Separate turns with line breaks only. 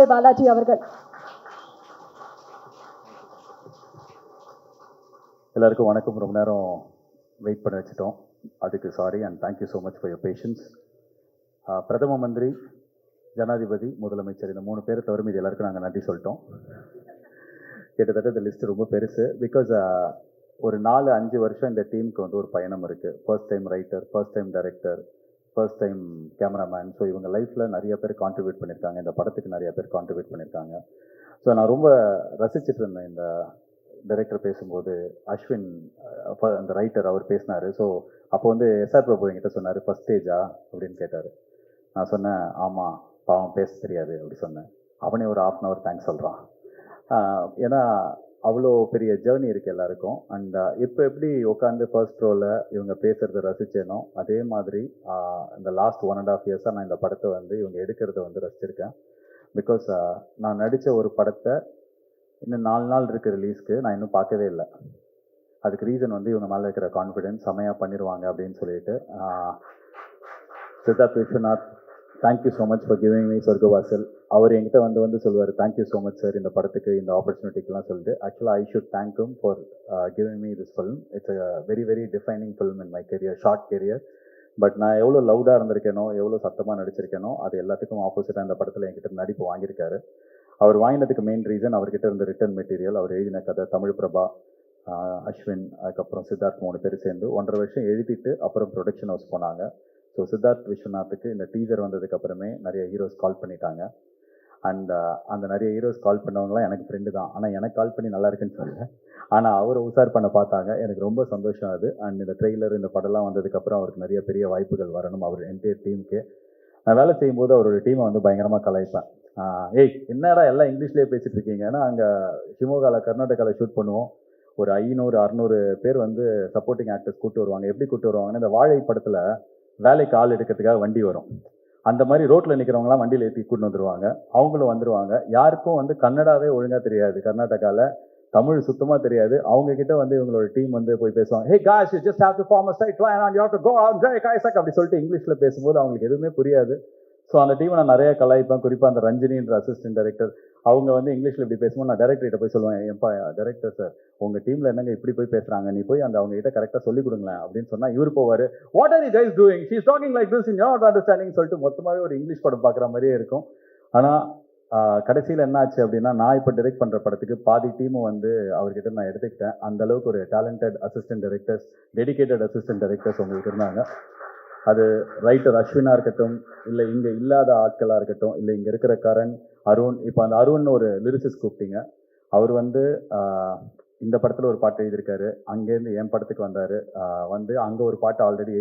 RJ Balaji அவர்கள்.
எல்லாருக்கும் வணக்கம். ரொம்ப நேரம் வெயிட் பண்ண வச்சுட்டோம். அதுக்கு sorry and thank you so much for your patience பிரதம மந்திரி ஜனாதிபதி முதலமைச்சர் இந்த மூணு பேரை தவிர மீது எல்லாருக்கும் நாங்கள் நன்றி சொல்லிட்டோம். கிட்டத்தட்ட இந்த லிஸ்ட் ரொம்ப பெருசு. பிகாஸ் ஒரு நாலு அஞ்சு வருஷம் இந்த டீமுக்கு வந்து ஒரு பயணம் இருக்குது first time writer first time director first time cameraman so இவங்க லைஃப்பில் நிறைய பேர் கான்ட்ரிபியூட் பண்ணியிருக்காங்க இந்த படத்துக்கு நிறைய பேர் கான்ட்ரிபியூட் பண்ணியிருக்காங்க ஸோ நான் ரொம்ப ரசிச்சுட்டு இருந்தேன். இந்த டைரக்டர் பேசும்போது அஸ்வின் அந்த ரைட்டர் அவர் பேசினார். ஸோ அப்போ வந்து எஸ்ஆர் பிரபு என்கிட்ட சொன்னார் ஃபஸ்ட் ஸ்டேஜா அப்படின்னு கேட்டார். நான் சொன்னேன் ஆமாம் பாவம் பேச தெரியாது. அப்படி சொன்னேன். அவனே ஒரு ஆஃப் அன் அவர் தேங்க்ஸ் சொல்கிறான் ஏன்னா அவ்வளோ பெரிய ஜேர்னி இருக்குது எல்லாருக்கும். அண்ட் uh, இப்போ எப்படி உட்காந்து ஃபர்ஸ்ட் ரோவில் இவங்க பேசுகிறத ரசித்தேனோ அதே மாதிரி இந்த லாஸ்ட் ஒன் அண்ட் ஆஃப் இயர்ஸாக நான் இந்த படத்தை வந்து இவங்க எடுக்கிறத வந்து ரசிச்சிருக்கேன். பிகாஸ் uh, நான் நடித்த ஒரு படத்தை இன்னும் நாலு நாள் இருக்குது ரிலீஸ்க்கு நான் இன்னும் பார்க்கவே இல்லை. அதுக்கு ரீசன் வந்து இவங்க மேலே இருக்கிற கான்ஃபிடென்ஸ் செமையாக பண்ணிடுவாங்க அப்படின்னு சொல்லிட்டு uh, Siddharth Viswanath thank you so much for giving me Sorgavaasal அவர் என்கிட்ட வந்து வந்து சொல்லுவார் தேங்க்யூ ஸோ மச் சார் இந்த படத்துக்கு இந்த ஆப்பர்ச்சுனிட்டிக்கெலாம் சொல்லிட்டு. ஆக்சுவலாக I should thank you for giving me this film it's a very very defining film in my career short career but நான் எவ்வளோ லவுடாக இருந்திருக்கேனோ எவ்வளோ சத்தமாக நடிச்சிருக்கேனோ அது எல்லாத்துக்கும் ஆப்போசிட்டாக இந்த படத்தில் என்கிட்ட நடிப்பு வாங்கியிருக்காரு. அவர் வாங்கினதுக்கு மெயின் ரீசன் அவர்கிட்ட இருந்த ரிட்டன் மெட்டீரியல் அவர் எழுதின கதை தமிழ் பிரபா அஸ்வின் அதுக்கப்புறம் சித்தார்த் மூணு பேர் சேர்ந்து ஒன்றரை வருஷம் எழுதிட்டு அப்புறம் ப்ரொடக்ஷன் ஹவுஸ் போனாங்க. ஸோ சித்தார்த் விஸ்வநாத்துக்கு இந்த டீசர் வந்ததுக்கு அப்புறமே நிறைய ஹீரோஸ் கால் பண்ணிட்டாங்க. அண்ட் uh, அந்த நிறைய ஹீரோஸ் கால் பண்ணவங்களாம் எனக்கு ஃப்ரெண்டு தான். ஆனால் எனக்கு கால் பண்ணி நல்லா இருக்குன்னு சொல்லல. ஆனால் அவரை உசார் பண்ண பார்த்தாங்க. எனக்கு ரொம்ப சந்தோஷம் அது. அண்ட் இந்த ட்ரெய்லர் இந்த படம்லாம் வந்ததுக்கப்புறம் அவருக்கு நிறைய பெரிய வாய்ப்புகள் வரணும் அவர் என்டையர் டீமுக்கு நான் வேலை செய்யும்போது அவரோட டீமை வந்து பயங்கரமாக கலாய்ப்பேன். ஏய் என்னடா எல்லாம் இங்கிலீஷ்லேயே பேசிகிட்டு இருக்கீங்கன்னா அங்கே ஷிமோகாவில் கர்நாடகாவில் ஷூட் பண்ணுவோம். ஒரு ஐநூறு அறநூறு பேர் வந்து சப்போர்ட்டிங் ஆக்டர்ஸ் கூட்டு வருவாங்க. எப்படி கூப்பிட்டு வருவாங்கன்னா இந்த வாழை படத்தில் வேலைக்கு ஆள் எடுக்கிறதுக்காக வண்டி வரும். அந்த மாதிரி ரோட்டில் நிற்கிறவங்களாம் வண்டியில் ஏற்றி கூட்டு வந்துடுவாங்க அவங்களும் வந்துடுவாங்க யாருக்கும் வந்து கன்னடாவே ஒழுங்காக தெரியாது. கர்நாடகாவில் தமிழ் சுத்தமாக தெரியாது. அவங்க கிட்ட வந்து இவங்களோட டீம் வந்து போய் பேசுவாங்க. Hey Kash just have to form a side line on you have to go on காய்சக் அப்படி சொல்லிட்டு இங்கிலீஷில் பேசும்போது அவங்களுக்கு எதுவுமே புரியாது. ஸோ அந்த டீமை நான் நிறைய கலாய்ப்பேன். குறிப்பாக அந்த ரஞ்சினின்ற அசிஸ்டன்ட் டைரக்டர் அவங்க வந்து இங்கிலீஷில் இப்படி பேசும்போது நான் டேரக்டர்கிட்ட போய் சொல்லுவேன் ஏன்பா டேரக்டர் சார் உங்கள் டீமில் என்னங்க இப்படி போய் பேசுகிறாங்க நீ போய் அந்த அவங்க கிட்ட கரெக்டாக சொல்லி கொடுங்களேன் அப்படின்னு சொன்னால் இவர் போவார். What are you guys doing she's talking like this in your understanding சொல்லிட்டு மொத்தமாகவே ஒரு இங்கிலீஷ் படம் பார்க்குற மாதிரியே இருக்கும். ஆனால் கடைசியில் என்ன ஆச்சு அப்படின்னா நான் இப்போ டிரெக்ட் பண்ணுற படத்துக்கு பாதி டீமும் வந்து அவர்கிட்ட நான் எடுத்துக்கிட்டேன். அந்த அளவுக்கு ஒரு talented assistant directors dedicated assistant directors உங்களுக்கு இருந்தாங்க. அது ரைட்டர் அஸ்வினாக இருக்கட்டும் இல்லை இங்கே இல்லாத ஆட்களாக இருக்கட்டும் இல்லை இங்கே இருக்கிற கரண் அருண் இப்போ அந்த அருண் ஒரு லிரிசிஸ் கூப்பிட்டீங்க. அவர் வந்து இந்த படத்தில் ஒரு பாட்டு எழுதியிருக்காரு. அங்கேருந்து என் படத்துக்கு வந்தார். வந்து அங்கே ஒரு பாட்டு ஆல்ரெடி